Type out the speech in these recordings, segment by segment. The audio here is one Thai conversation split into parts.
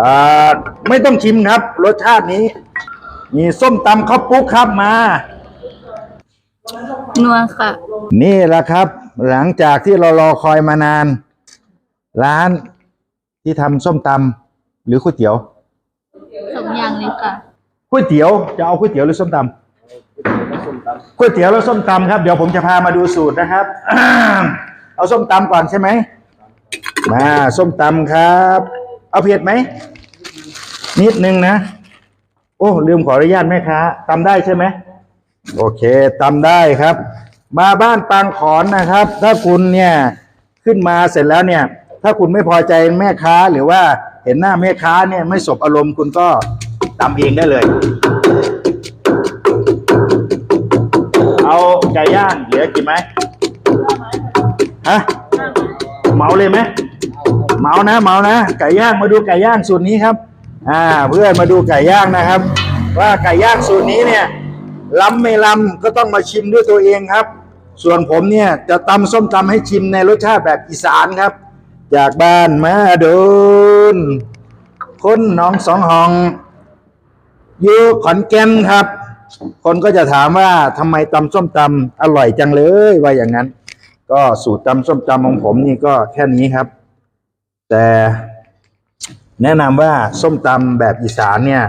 อ่าไม่ต้องชิมครับ รสชาตินี้ มีส้มตำข้าวปุ๊กครับมา นัวค่ะ นี่แหละครับ หลังจากที่เรารอคอยมานาน ร้านที่ทำส้มตำหรือก๋วยเตี๋ยวสองอย่างเลยค่ะก๋วยเตี๋ยวจะเอาก๋วยเตี๋ยวหรือส้มตำก๋วยเตี๋ยวแล้วส้มตำครับ เดี๋ยวผมจะพามาดูสูตรนะครับ เอาส้มตำก่อนใช่ไหมมาส้มตำครับ เอาเผ็ดไหม นิดนึงนะ โอ้ ลืมขออนุญาตแม่ค้าตำได้ใช่ไหม โอเคตำได้ครับ มาบ้านปางขอนนะครับ ถ้าคุณเนี่ยขึ้นมาเสร็จแล้วเนี่ย ถ้าคุณไม่พอใจแม่ค้าหรือว่าเห็นหน้าแม่ค้าเนี่ยไม่สบอารมณ์คุณก็ตำเองได้เลย เอาไก่ย่างเหลือกินไหมฮะเหมาเลยไหม เหมานะเหมานะไก่ย่างมาดูไก่ย่างสูตรนี้ครับ อ่า เพื่อนมาดูไก่ย่างนะครับ ว่าไก่ย่างสูตรนี้เนี่ยล้ำไม่ล้ำก็ต้องมาชิมด้วยตัวเองครับ ส่วนผมเนี่ยจะตำส้มตำให้ชิมในรสชาติแบบอีสานครับ จากบ้านมาโดนคนน้องสองห้องอยู่ขอนแก่นครับ คนก็จะถามว่าทำไมตำส้มตำอร่อยจังเลยว่าอย่างนั้น ก็สูตรตำส้มตำของผมนี่ก็แค่นี้ครับ แต่แนะนำว่าส้มตำแบบอีสานเนี่ย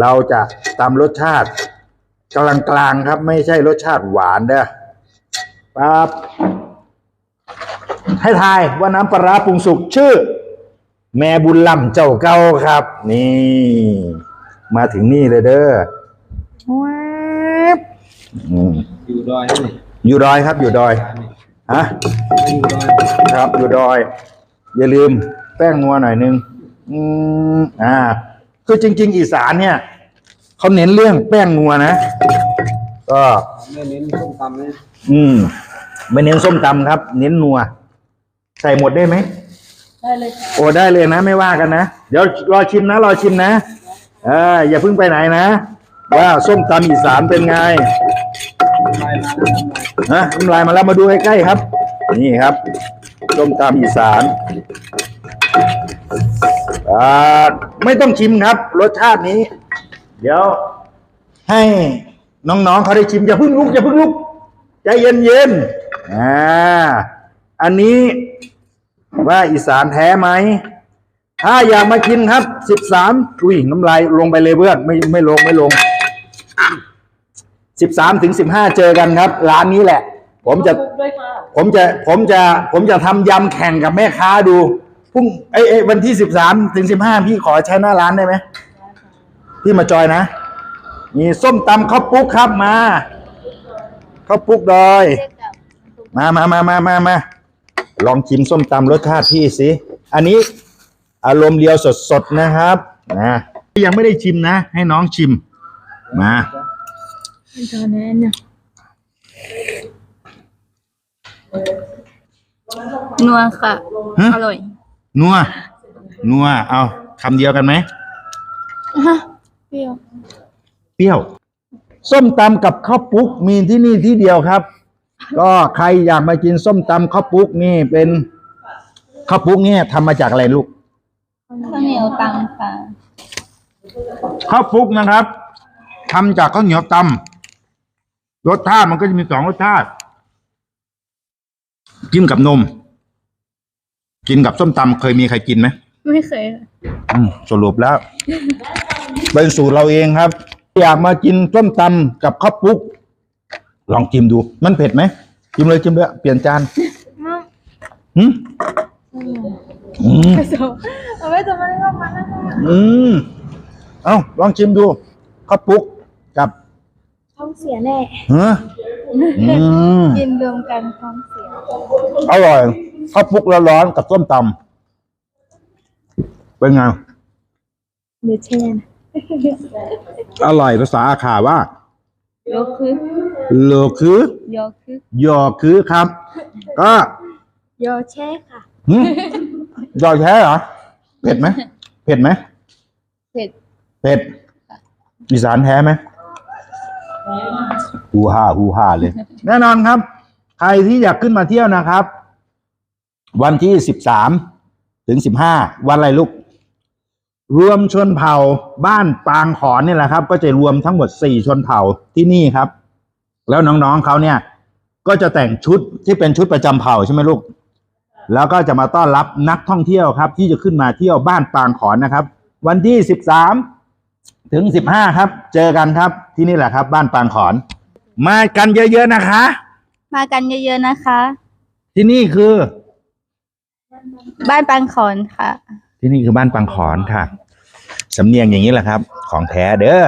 เราจะตำรสชาติกลางกลางๆครับ ไม่ใช่รสชาติหวานเด้อปั๊บให้ทายว่าน้ำปลาร้าปรุงสุกชื่อ แม่บุญล่ำเจ้าเก่าครับ นี่ มาถึงนี่เลยเด้อแว๊บอืมอยู่ดอยนี่อยู่ดอยครับ อยู่ดอยฮะอยู่ดอยครับอยู่ดอย อย่าลืมแป้งนัวหน่อยนึงอืมอ่า คือจริง ๆ อีสานเนี่ยเขาเน้นเรื่องแป้งนัวนะ ก็ไม่เน้นส้มตำนะอืม ไม่เน้นส้มตำครับ เน้นนัว ใส่หมดได้ไหม ได้เลยค่ะโอ้ได้เลยนะไม่ว่ากันนะ เดี๋ยวรอชิมนะ รอชิมนะเอออย่าเพิ่งไปไหนนะ ว่าส้มตำอีสานเป็นไงลายน้ำลายนะน้ำลายมาแล้วมาดูใกล้ๆครับ นี่ครับ ส้มตำอีสานไม่ต้องชิมครับ รสชาตินี้ เดี๋ยว ให้น้องๆเขาได้ชิมอย่าพิ่งลุกอย่าพิ่งลุกใจเย็นๆอ่าอันนี้ว่าอีสานแท้ไหม ถ้าอยากมากินครับสิบสามอุ้ยน้ำลายลงไปเลยเพื่อนไม่ไม่ลงไม่ลงสิบสามถึงสิบห้าเจอกันครับ ร้านนี้แหละ ผมจะ ด้วยค่ะผมจะผมจะผมจะทำยำแข่งกับแม่ค้าดูพรุ่งเอ้ยเอ้ยวันที่สิบสามถึงสิบห้าพี่ขอใช้หน้าร้านได้ไหมพี่มาจอยนะ มีส้มตำข้าวปุ๊กครับมาข้าวปุ๊กดอย มามามามามามาลองชิมส้มตำรสชาติพี่สิ อันนี้อารมณ์เรียวสดๆนะครับนะยังไม่ได้ชิมนะ ให้น้องชิม มาจอแน่เนี่ย นัวค่ะ ฮะ อร่อย นัว นัว เอาคำเดียวกันไหมฮะเปรี้ยว เปรี้ยว ส้มตำกับข้าวปุ๊กมีที่นี่ที่เดียวครับ ก็ใครอยากมากินส้มตำข้าวปุ๊กนี่เป็นข้าวปุ๊กเนี่ยทำมาจากอะไรลูก ข้าวเหนียวตังค่ะข้าวปุ๊กนะครับทำจากข้าวเหนียวตำรสชาติมันก็จะมีสองรสชาติ กินกับนม กินกับส้มตำเคยมีใครกินไหมไม่เคยค่ะอืมสรุปแล้ว เป็นสูตรเราเองครับ อยากมากินส้มตำกับข้าวปุ๊ก ลองชิมดู มันเผ็ดไหมชิมเลยชิมเลยเปลี่ยนจานหืมอืม ไม่จะไม่จะไม่ได้เข้ามานะอืม เอาลองชิมดูข้าวปุ๊กกับ ท้องเสียแน่เฮ้อ อืมกินรวมกันท้องเสียอร่อยข้าวปุ๊กร้อนๆกับส้มตำเป็นไงเดี๋ยวเช่นอร่อยภาษาอาขาว่า โยคือโลคือ โยคือหยอคือครับ ก็โยแช่ค่ะหืมหยอแท้เหรอ เผ็ดไหมเผ็ดไหมเผ็ด เผ็ดอีสานแท้ไหม ฮูฮ่าฮูฮ่าเลย แน่นอนครับ ใครที่อยากขึ้นมาเที่ยวนะครับ วันที่สิบสามถึงสิบห้าวันอะไรลูก รวมชนเผ่าบ้านปางขอนนี่แหละครับ ก็จะรวมทั้งหมดสี่ชนเผ่าที่นี่ครับ แล้วน้องๆเขาเนี่ย ก็จะแต่งชุดที่เป็นชุดประจำเผ่าใช่ไหมลูก แล้วก็จะมาต้อนรับนักท่องเที่ยวครับ ที่จะขึ้นมาเที่ยวบ้านปางขอนนะครับ วันที่สิบสามถึงสิบห้าครับ เจอกันครับที่นี่แหละครับ บ้านปางขอน มากันเยอะๆนะคะ มากันเยอะๆนะคะ ที่นี่คือ บ้านปางขอนค่ะ ที่นี่คือบ้านปางขอนค่ะสำเนียงอย่างนี้แหละครับ ของแท้เด้อ